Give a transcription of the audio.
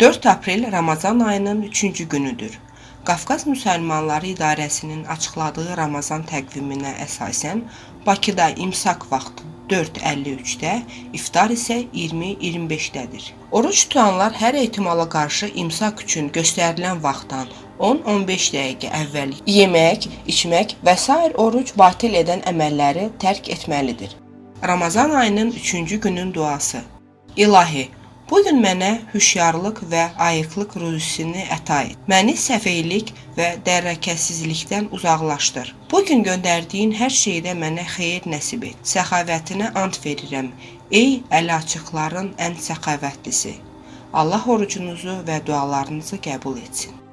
4 aprel Ramazan ayının 3-cü günüdür. Qafqaz Müsəlmanları İdarəsinin açıqladığı Ramazan təqviminə əsasən Bakıda imsak vaxtı 4:53-də, iftar isə 20:25-dədir. Oruç tutanlar hər ehtimala qarşı imsak üçün göstərilən vaxtdan 10-15 dəqiqə əvvəl yemək, içmək və sair oruc batil edən əməlləri tərk etməlidir. Ramazan ayının 3-cü günün duası. İlahi, bu gün mənə hüşyarlıq və ayıqlıq ruzisini əta et. Məni səfeylik və dərrakəsizlikdən uzaqlaşdır. Bu gün göndərdiyin hər şeydə mənə xeyir nəsib et. Səxavətinə ant verirəm. Ey əli açıqların ən səxavətlisi. Allah orucunuzu və dualarınızı qəbul etsin.